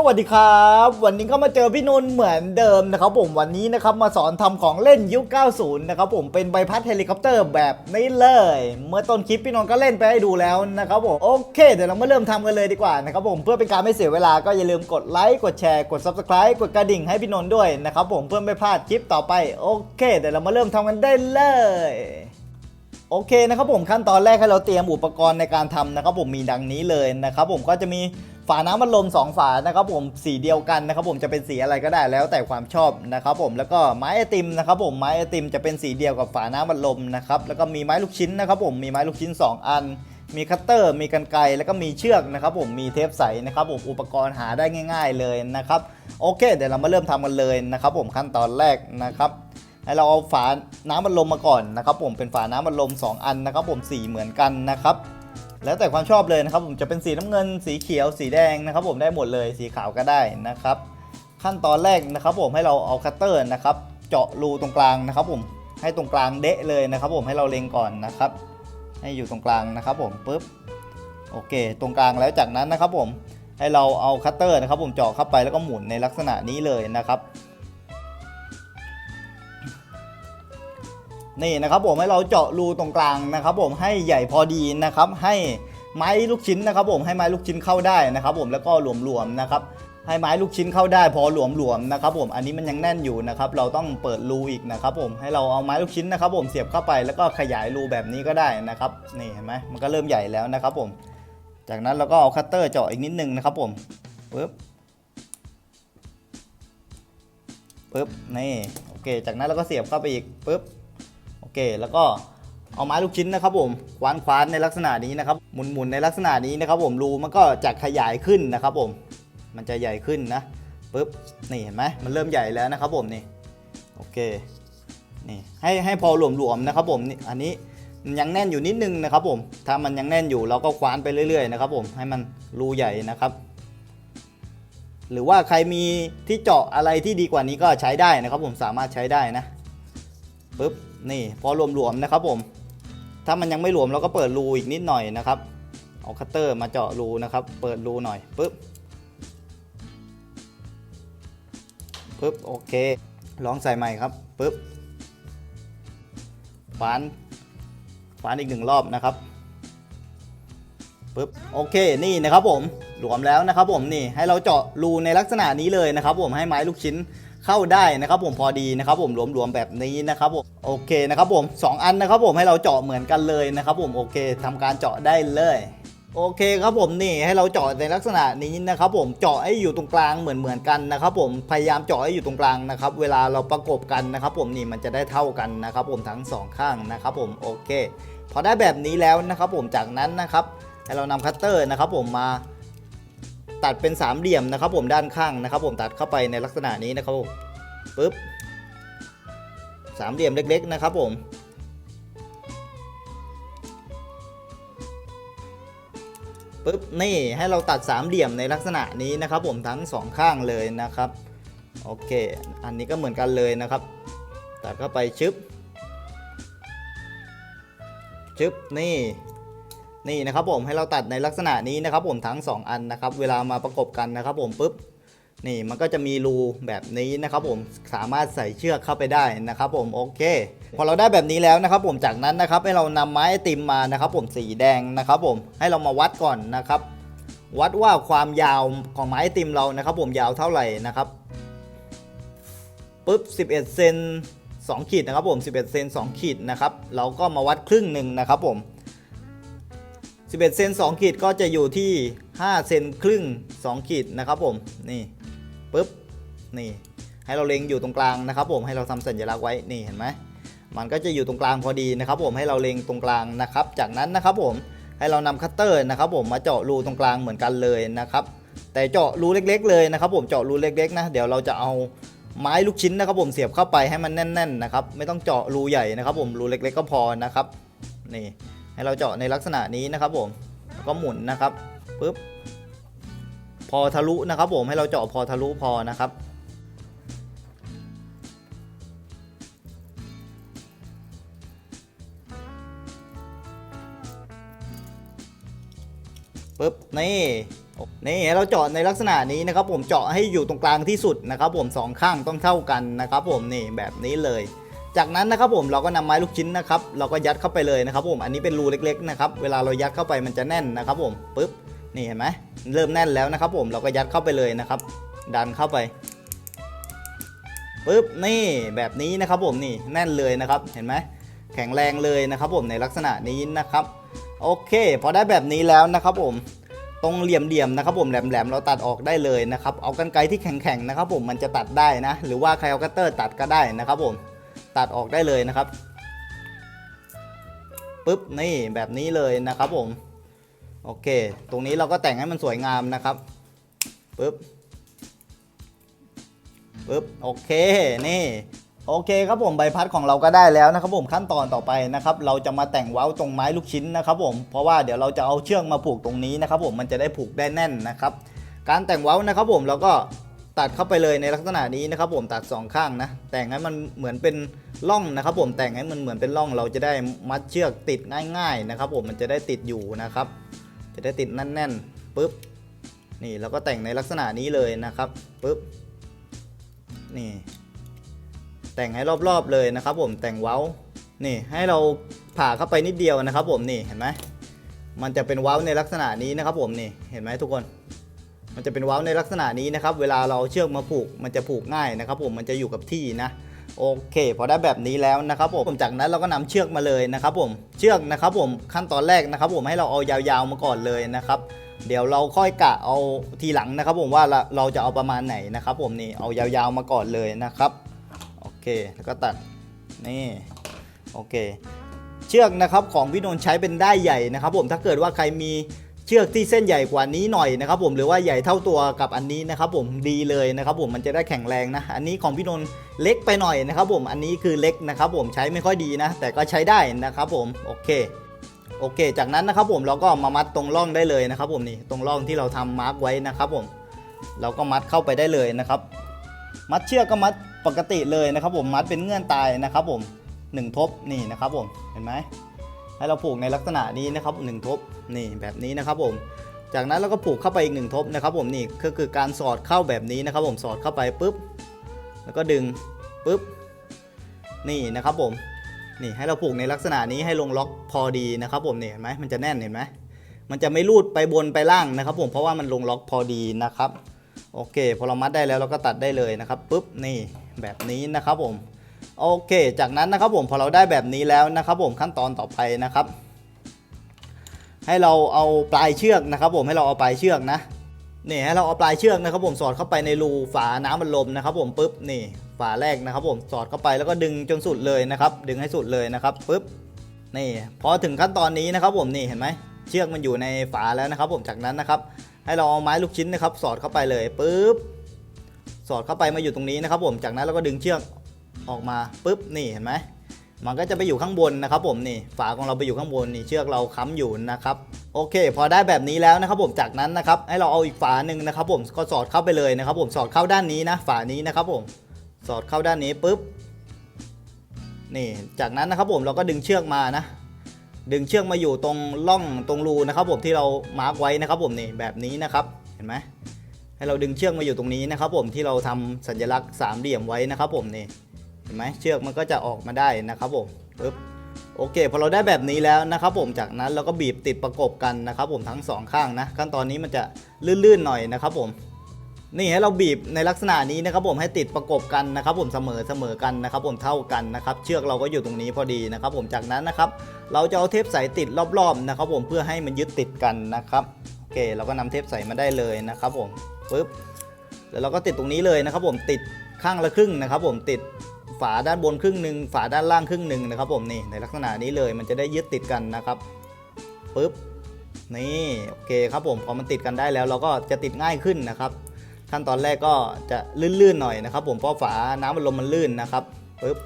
สวัสดีครับ วันนี้ก็มาเจอพี่นนท์เหมือนเดิมนะครับผมวันนี้นะครับมาสอนทำของเล่นยุค 90 นะครับผมเป็นใบพัดเฮลิคอปเตอร์แบบนี้เลย เมื่อต้นคลิปพี่นนท์ก็เล่นไปให้ดูแล้วนะครับผมโอเค เดี๋ยวเรามาเริ่มทำกันเลยดีกว่านะครับผมเพื่อเป็นการไม่เสียเวลาก็อย่าลืมกดไลค์กดแชร์กด Subscribe กดกระดิ่งให้พี่นนท์ด้วยนะครับผมเพื่อไม่พลาดคลิปต่อไปโอเค เดี๋ยวเรามาเริ่มทำกันได้เลยโอเคนะครับผมขั้นตอนแรกให้เราเตรียมอุปกรณ์ในการทำนะครับผมมีดังนี้เลยนะครับผมก็จะมี ฝาน้ำมันลม2 ฝานะครับผมสีเดียวกันนะครับผมจะเป็นสีอะไรก็ได้แล้วแต่ความชอบนะครับผมแล้วก็ไม้ไอติมนะครับผมไม้ไอติมจะเป็นสีเดียวกับฝาน้ำมันลมนะครับแล้วก็มีไม้ลูกชิ้นนะครับผมมีไม้ลูกชิ้น 2 อัน มีคัตเตอร์มีกันไกรแล้วก็มีเชือกนะครับผมมีเทปใสนะครับผมอุปกรณ์หาได้ง่าย ๆเลยนะครับโอเค เดี๋ยวเรามาเริ่มทำกันเลยนะครับผมขั้นตอนแรกนะครับให้เราเอาฝาน้ำมันลมมาก่อนนะครับผมเป็นฝาน้ำมันลม 2 อันนะครับผมสีเหมือนกันนะครับ แล้วแต่ความชอบเลยนะครับผมจะเป็นสีน้ำเงินสีเขียวสีแดงนะครับ ผมได้หมดเลยสีขาวก็ได้นะครับ ขั้นตอนแรกนะครับ ผมให้เราเอาคัตเตอร์นะครับ เจาะรูตรงกลางนะครับ ผมให้ตรงกลางเดะเลยนะครับ ผมให้เราเล็งก่อนนะครับ ให้อยู่ตรงกลางนะครับ ผมปุ๊บโอเค ตรงกลางแล้วจากนั้นนะครับ ผมให้เราเอาคัตเตอร์นะครับ ผมเจาะเข้าไปแล้วก็หมุนในลักษณะนี้เลยนะครับ นี่นะครับผมให้เราเจาะรูตรงกลางนะครับ ผมให้ใหญ่พอดีนะครับให้ไม้ลูกชิ้นนะครับ ผมให้ไม้ลูกชิ้นเข้าได้นะครับ ผมแล้วก็หลวมๆนะครับให้ไม้ลูกชิ้นเข้าได้พอหลวมๆนะครับ ผมอันนี้มันยังแน่นอยู่นะครับ เราต้องเปิดรูอีกนะครับ ผมให้เราเอาไม้ลูกชิ้นนะครับ ผมเสียบเข้าไปแล้วก็ขยายรูแบบนี้ก็ได้นะครับนี่เห็นไหมมันก็เริ่มใหญ่แล้วนะครับ ผม จากนั้นเราก็เอาคัตเตอร์เจาะอีกนิดนึงนะครับ ผมปึ๊บปึ๊บนี่โอเค จากนั้นเราก็เสียบเข้าไปอีกปึ๊บ อเคแล้วก็เอาไม้ลูกชิ้นนะครับผมควานควานในลักษณะนี้นะครับหมุนหมุนในลักษณะนี้นะครับ ผมรูมันก็จะขยายขึ้นนะครับ ผมมันจะใหญ่ขึ้นนะปุ๊บนี่เห็นไหมมันเริ่มใหญ่แล้วนะครับ ผมนี่โอเคนี่ให้ให้พอหลวมๆนะครับ ผมนี่อันนี้มันยังแน่นอยู่นิดนึงนะครับ ผมถ้ามันยังแน่นอยู่เราก็ควานไปเรื่อยๆนะครับ ผมให้มันรูใหญ่นะครับ หรือว่าใครมีที่เจาะอะไรที่ดีกว่านี้ก็ใช้ได้นะครับ ผมสามารถใช้ได้นะปุ๊บ นี่พอรวมๆนะครับผม ถ้ามันยังไม่รวมเราก็เปิดรูอีกนิดหน่อยนะครับเอาคัตเตอร์มาเจาะรูนะครับ เปิดรูหน่อยปุ๊บปุ๊บโอเค ลองใส่ใหม่ครับปุ๊บฝานฝานอีกหนึ่งรอบนะครับปุ๊บโอเคนี่นะครับผมรวมแล้วนะครับผมนี่ให้เราเจาะรูในลักษณะนี้เลยนะครับผมให้ไม้ลูกชิ้น เข้าได้นะครับผมพอดีนะครับผมรวมๆแบบนี้นะครับผมโอเคนะครับผมสองอันนะครับผมให้เราเจาะเหมือนกันเลยนะครับผมโอเคทำการเจาะได้เลยโอเคครับผมนี่ให้เราเจาะในลักษณะนี้นะครับผมเจาะให้อยู่ตรงกลางเหมือนเหมือนๆกันนะครับผมพยายามเจาะให้อยู่ตรงกลางนะครับเวลาเราประกบกันนะครับผมนี่มันจะได้เท่ากันนะครับผมทั้งสองข้างนะครับผมโอเค พอได้แบบนี้แล้วนะครับผมจากนั้นนะครับให้เรานำคัตเตอร์นะครับผมมา ตัดเป็นสามเหลี่ยมนะครับผมด้านข้างนะครับ ผมตัดเข้าไปในลักษณะนี้นะครับผมปึ๊บสามเหลี่ยมเล็ก ๆ นะครับผมปึ๊บนี่ให้เราตัดสามเหลี่ยมในลักษณะนี้นะครับ ผมทั้งสองข้างเลยนะครับโอเค อันนี้ก็เหมือนกันเลยนะครับ ตัดเข้าไปชึบชึบนี่ นี่นะครับผมให้เราตัดในลักษณะนี้นะครับผมทั้ง 2 อันนะครับ เวลามาประกบกันนะครับผมปุ๊บนี่มันก็จะมีรูแบบนี้นะครับผมสามารถใส่เชือกเข้าไปได้นะครับผมโอเค พอเราได้แบบนี้แล้วนะครับผมจากนั้นนะครับให้เรานำไม้ไอติมมานะครับผมสีแดงนะครับผมให้เรามาวัดก่อนนะครับ วัดว่าความยาวของไม้ไอติมเรานะครับ ผมยาวเท่าไหร่นะครับปุ๊บ11เซน2ขีดนะครับผม11เซน2ขีดนะครับเราก็มาวัดครึ่งหนึ่งนะครับผม 11 เซน2ขีดก็จะอยู่ที่ 5 เซนครึ่ง 2 ขีดนะครับผมนี่ปุ๊บนี่ให้เราเล็งอยู่ตรงกลางนะครับผมให้เราทำสัญลักษณ์ไว้นี่เห็นไหมมันก็จะอยู่ตรงกลางพอดีนะครับผมให้เราเล็งตรงกลางนะครับ จากนั้นนะครับผมให้เรานำคัตเตอร์นะครับผมมาเจาะรูตรงกลางเหมือนกันเลยนะครับแต่เจาะรูเล็ก ๆ เลยนะครับผมเจาะรูเล็กๆนะเดี๋ยวเราจะเอาไม้ลูกชิ้นนะครับผมเสียบเข้าไปให้มันแน่น ๆ นะครับ ไม่ต้องเจาะรูใหญ่นะครับผมรูเล็ก ๆ ก็พอนะครับนี่ ให้เราเจาะในลักษณะนี้นะครับผมแล้วก็หมุนนะครับปุ๊บพอทะลุนะครับผมให้เราเจาะพอทะลุพอนะครับปุ๊บนี่นี่เราเจาะในลักษณะนี้นะครับ ผมเจาะให้อยู่ตรงกลางที่สุดนะครับ ผมสองข้างต้องเท่ากันนะครับ ผมนี่แบบนี้เลย จากนั้นนะครับผมเราก็นำไม้ลูกชิ้นนะครับเราก็ยัดเข้าไปเลยนะครับผมอันนี้เป็นรูเล็กๆนะครับเวลาเรายัดเข้าไปมันจะแน่นนะครับผมปึ๊บนี่เห็นไหมเริ่มแน่นแล้วนะครับผมเราก็ยัดเข้าไปเลยนะครับ ดันเข้าไปปึ๊บนี่แบบนี้นะครับผมนี่แน่นเลยนะครับเห็นไหมแข็งแรงเลยนะครับผมในลักษณะนี้นะครับโอเค พอได้แบบนี้แล้วนะครับผมตรงเหลี่ยมๆนะครับผมแหลมๆเราตัดออกได้เลยนะครับเอากันไกรที่แข็งๆนะครับผมมันจะตัดได้นะ หรือว่าใครเอาคัตเตอร์ตัดก็ได้นะครับผม ตัดออกได้เลยนะครับปุ๊บนี่แบบนี้เลยนะครับผมโอเค ตรงนี้เราก็แต่งให้มันสวยงามนะครับปุ๊บปุ๊บโอเคนี่โอเคครับผมใบพัดของเราก็ได้แล้วนะครับผมขั้นตอนต่อไปนะครับเราจะมาแต่งเว้าตรงไม้ลูกชิ้นนะครับผมเพราะว่าเดี๋ยวเราจะเอาเชือกมาผูกตรงนี้นะครับผมมันจะได้ผูกได้แน่นนะครับ การแต่งเว้านะครับผมเราก็ ตัดเข้าไปเลยในลักษณะนี้นะครับผมตัดสองข้างนะ แต่งให้มันเหมือนเป็นร่องนะครับ ผมแต่งให้มันเหมือนเป็นร่องเราจะได้มัดเชือกติดง่าย ๆนะครับ ผมมันจะได้ติดอยู่นะครับ จะได้ติดแน่นๆปุ๊บนี่แล้วก็แต่งในลักษณะนี้เลยนะครับปุ๊บนี่แต่งให้รอบๆเลยนะครับ ผมแต่งเว้านี่ให้เราผ่าเข้าไปนิดเดียวนะครับ ผมนี่เห็นไหมมันจะเป็นเว้าในลักษณะนี้นะครับ ผมนี่เห็นไหมทุกคน มันจะเป็นว้าวในลักษณะนี้นะครับ เวลาเราเชือกมาผูกมันจะผูกง่ายนะครับ ผมมันจะอยู่กับที่นะโอเค พอได้แบบนี้แล้วนะครับผมจากนั้นเราก็นำเชือกมาเลยนะครับ ผมเชือกนะครับ ผมขั้นตอนแรกนะครับ ผมให้เราเอายาวๆมาก่อนเลยนะครับเดี๋ยวเราค่อยกะเอาทีหลังนะครับ ผมว่าเราจะเอาประมาณไหนนะครับ ผมนี่เอายาวๆมาก่อนเลยนะครับโอเคแล้วก็ตัดนี่โอเค เชือกนะครับของพี่นนท์ใช้เป็นได้ใหญ่นะครับ ผมถ้าเกิดว่าใครมี เชือกที่เส้นใหญ่กว่านี้หน่อยนะครับผมหรือว่าใหญ่เท่าตัวกับอันนี้นะครับผมดีเลยนะครับผมมันจะได้แข็งแรงนะ อันนี้ของพี่นนท์เล็กไปหน่อยนะครับผมอันนี้คือเล็กนะครับผมใช้ไม่ค่อยดีนะ แต่ก็ใช้ได้นะครับผมโอเคโอเค จากนั้นนะครับผมเราก็มามัดตรงร่องได้เลยนะครับผมนี่ตรงร่องที่เราทำมาร์กไว้นะครับผมเราก็มัดเข้าไปได้เลยนะครับมัดเชือกก็มัดปกติเลยนะครับผมมัดเป็นเงื่อนตายนะครับผมหนึ่งทบนี่นะครับผมเห็นไหม ให้เราผูกในลักษณะนี้นะครับหนึ่งทบนี่แบบนี้นะครับผม จากนั้นเราก็ผูกเข้าไปอีกหนึ่งทบนะครับผมนี่ก็คือการสอดเข้าแบบนี้นะครับผมสอดเข้าไปปุ๊บ แล้วก็ดึงปุ๊บนี่นะครับผมนี่ให้เราผูกในลักษณะนี้ให้ลงล็อกพอดีนะครับผมนี่เห็นไหมมันจะแน่นเห็นไหมมันจะไม่รูดไปบนไปล่างนะครับ ผมเพราะว่ามันลงล็อกพอดีนะครับ โอเคพอเรามัดได้แล้วเราก็ตัดได้เลยนะครับปุ๊บนี่แบบนี้นะครับผม โอเค จากนั้นนะครับผมพอเราได้แบบนี้แล้วนะครับผมขั้นตอนต่อไปนะครับ ให้เราเอาปลายเชือกนะครับ ผมให้เราเอาปลายเชือกนะนี่ให้เราเอาปลายเชือกนะครับ ผมสอดเข้าไปในรูฝาน้ำมันลมนะครับ ผมปุ๊บนี่ฝาแรกนะครับ ผมสอดเข้าไปแล้วก็ดึงจนสุดเลยนะครับ ดึงให้สุดเลยนะครับปุ๊บนี่พอถึงขั้นตอนนี้นะครับ ผมนี่เห็นไหมเชือกมันอยู่ในฝาแล้วนะครับ ผมจากนั้นนะครับ ให้เราเอาไม้ลูกชิ้นนะครับ สอดเข้าไปเลยปุ๊บสอดเข้าไปมาอยู่ตรงนี้นะครับ ผมจากนั้นเราก็ดึงเชือก ออกมาปุ๊บนี่เห็นไหมมันก็จะไปอยู่ข้างบนนะครับผมนี่ฝาของเราไปอยู่ข้างบนนี่เชือกเราค้ำอยู่นะครับโอเค พอได้แบบนี้แล้วนะครับผมจากนั้นนะครับให้เราเอาอีกฝาหนึ่งนะครับผมก็สอดเข้าไปเลยนะครับผมสอดเข้าด้านนี้นะฝานี้นะครับผมสอดเข้าด้านนี้ปุ๊บนี่จากนั้นนะครับผมเราก็ดึงเชือกมานะ ดึงเชือกมาอยู่ตรงร่องตรงรูนะครับผมที่เรามาร์กไว้นะครับผมนี่แบบนี้นะครับเห็นไหมให้เราดึงเชือกมาอยู่ตรงนี้นะครับผมที่เราทำสัญลักษณ์สามเหลี่ยมไว้นะครับผมนี่ ห็นไหมเชือกมันก็จะออกมาได้นะครับผมปึ๊บโอเคพอเราได้แบบนี้แล้วนะครับผมจากนั้นเราก็บีบติดประกบกันนะครับผมทั้งสองข้างนะขั้นตอนนี้มันจะลื่นๆหน่อยนะครับผมนี่ให้เราบีบในลักษณะนี้นะครับผมให้ติดประกบกันนะครับผมเสมอเสมอกันนะครับผมเท่ากันนะครับเชือกเราก็อยู่ตรงนี้พอดีนะครับผมจากนั้นนะครับเราจะเอาเทปใสติดรอบๆนะครับผมเพื่อให้มันยึดติดกันนะครับโอเคเราก็นำเทปใสมาได้เลยนะครับผมปึ๊บแล้วเราก็ติดตรงนี้เลยนะครับผมติดข้างละครึ่งนะครับผมติด ฝาด้านบนครึ่งหนึ่งฝาด้านล่างครึ่งหนึ่งนะครับผมนี่ในลักษณะนี้เลยมันจะได้ยึดติดกันนะครับปึ๊บนี่โอเคครับผมพอมันติดกันได้แล้ว เราก็จะติดง่ายขึ้นนะครับ ขั้นตอนแรกก็จะลื่นๆหน่อยนะครับ ผมเพราะฝาน้ำมันลมมันลื่นนะครับปึ๊บ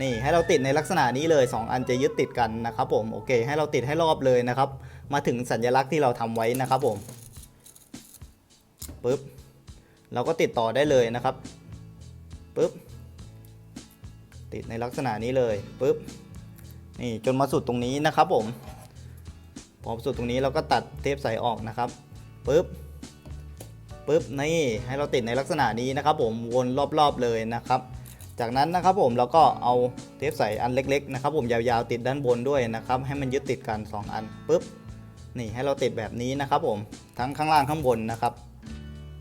นี่ให้เราติดในลักษณะนี้เลย 2 อันจะยึดติดกันนะครับ ผมโอเค ให้เราติดให้รอบเลยนะครับ มาถึงสัญลักษณ์ที่เราทำไว้นะครับผมปึ๊บเราก็ติดต่อได้เลยนะครับปึ๊บ ติดในลักษณะนี้เลยปึ๊บนี่จนมาสุดตรงนี้นะครับผม พอสุดตรงนี้เราก็ตัดเทปใสออกนะครับปึ๊บปุ๊บนี่ให้เราติดในลักษณะนี้นะครับ ผมวนรอบๆเลยนะครับ จากนั้นนะครับผมเราก็เอาเทปใส่อันเล็กๆนะครับ ผมยาวๆติดด้านบนด้วยนะครับ ให้มันยึดติดกัน 2 อันปุ๊บนี่ให้เราติดแบบนี้นะครับ ผมทั้งข้างล่างข้างบนนะครับ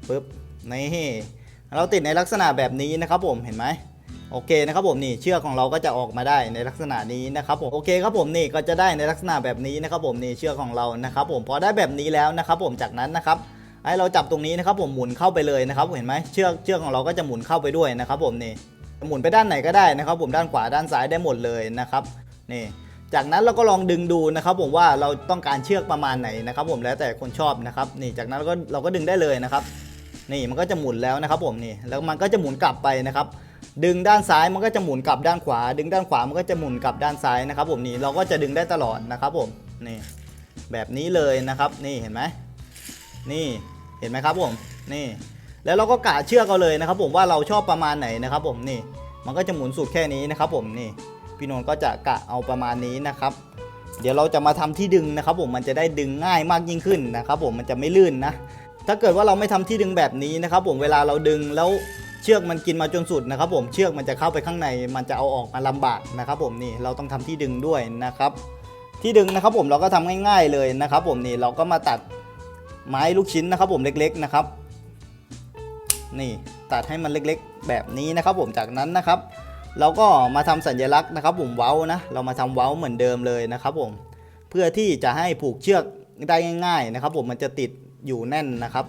ปุ๊บนี่เราติดในลักษณะแบบนี้นะครับ ผมเห็นไหม โอเคนะครับผมนี่เชือกของเราก็จะออกมาได้ในลักษณะนี้นะครับผมโอเคครับผมนี่ก็จะได้ในลักษณะแบบนี้นะครับผมนี่เชือกของเรานะครับผมพอได้แบบนี้แล้วนะครับผมจากนั้นนะครับให้เราจับตรงนี้นะครับผมหมุนเข้าไปเลยนะครับเห็นไหมเชือกเชือกของเราก็จะหมุนเข้าไปด้วยนะครับผมนี่หมุนไปด้านไหนก็ได้นะครับผมด้านขวาด้านซ้ายได้หมดเลยนะครับนี่จากนั้นเราก็ลองดึงดูนะครับผมว่าเราต้องการเชือกประมาณไหนนะครับผมแล้วแต่คนชอบนะครับนี่จากนั้นเราก็เราก็ดึงได้เลยนะครับนี่มันก็จะหมุนแล้วนะครับผมนี่แล้วมันก็จะหมุนกลับไปนะครับ ดึงด้านซ้ายมันก็จะหมุนกลับด้านขวา ดึงด้านขวามันก็จะหมุนกลับด้านซ้ายนะครับ ผมนี่เราก็จะดึงได้ตลอดนะครับผมนี่แบบนี้เลยนะครับ นี่เห็นไหมนี่เห็นไหมครับผมนี่ แล้วเราก็กะเชือกเอาเลยนะครับ ผมว่าเราชอบประมาณไหนนะครับ ผมนี่ มันก็จะหมุนสุดแค่นี้นะครับ ผมนี่พี่นนท์ก็จะกะเอาประมาณนี้นะครับ เดี๋ยวเราจะมาทำที่ดึงนะครับ ผมมันจะได้ดึงง่ายมากยิ่งขึ้นนะครับ ผมมันจะไม่ลื่นนะถ้าเกิดว่าเราไม่ทำที่ดึงแบบนี้นะครับ ผมเวลาเราดึงแล้ว ชือกมันกินมาจนสุดนะครับผมเชือกมันจะเข้าไปข้างในมันจะเอาออกมาลำบากนะครับผมนี่เราต้องทำที่ดึงด้วยนะครับ ที่ดึงนะครับผมเราก็ทำง่าย ๆเลยนะครับ ผมนี่เราก็มาตัดไม้ลูกชิ้นนะครับ ผมเล็กๆนะครับ นี่ตัดให้มันเล็กๆ แบบนี้นะครับ ผมจากนั้นนะครับ เราก็มาทำสัญลักษณ์นะครับ ผมเว้านะเรามาทำเว้าเหมือนเดิมเลยนะครับ ผมเพื่อที่จะให้ผูกเชือกได้ง่าย ๆนะครับ ผมมันจะติดอยู่แน่นนะครับ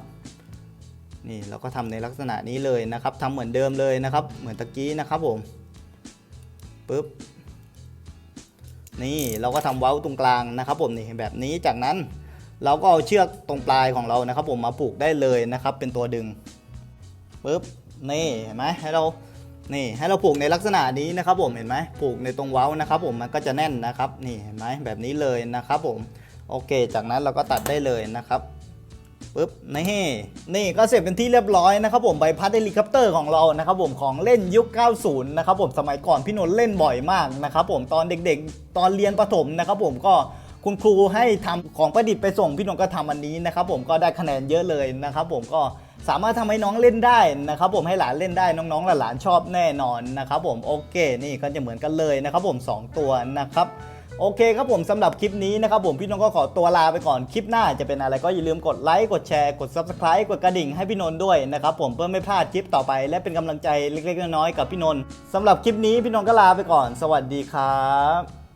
นี่เราก็ทำในลักษณะนี้เลยนะครับทำเหมือนเดิมเลยนะครับ เหมือนตะกี้นะครับผมปึ๊บนี่เราก็ทำเว้าตรงกลางนะครับ ผมนี่แบบนี้จากนั้น เราก็เอาเชือกตรงปลายของเรานะครับ ผมมาผูกได้เลยนะครับ เป็นตัวดึงปุ๊บนี่เห็นไหมให้เรานี่ให้เราผูกในลักษณะนี้นะครับ ผมเห็นไหมผูกในตรงเว้านะครับ ผมมันก็จะแน่นนะครับ นี่เห็นไหมแบบนี้เลยนะครับ ผมโอเค จากนั้นเราก็ตัดได้เลยนะครับ ปุ๊บนี่นี่ก็เสร็จเป็นที่เรียบร้อยนะครับผมใบพัดเฮลิคอปเตอร์ของเรานะครับผมของเล่นยุค 90 นะครับผมสมัยก่อนพี่นนท์เล่นบ่อยมากนะครับผมตอนเด็กๆ ตอนเรียนประถมนะครับผมก็คุณครูให้ทำของประดิษฐ์ไปส่งพี่นนท์ก็ทำอันนี้นะครับผมก็ได้คะแนนเยอะเลยนะครับผมก็สามารถทำให้น้องเล่นได้นะครับผมให้หลานเล่นได้น้องๆหลานชอบแน่นอนนะครับผมโอเค นี่ก็จะเหมือนกันเลยนะครับผม 2 ตัวนะครับ โอเคครับผมสำหรับคลิปนี้นะครับผมพี่นนท์ก็ขอตัวลาไปก่อนคลิปหน้าจะเป็นอะไรก็อย่าลืมกดไลค์กดแชร์กด Subscribe กดกระดิ่งให้พี่นนท์ด้วยนะครับผมเพื่อไม่พลาดคลิปต่อไป และเป็นกำลังใจเล็กๆน้อยๆกับพี่นนท์สำหรับคลิปนี้พี่นนท์ก็ลาไปก่อน สวัสดีครับ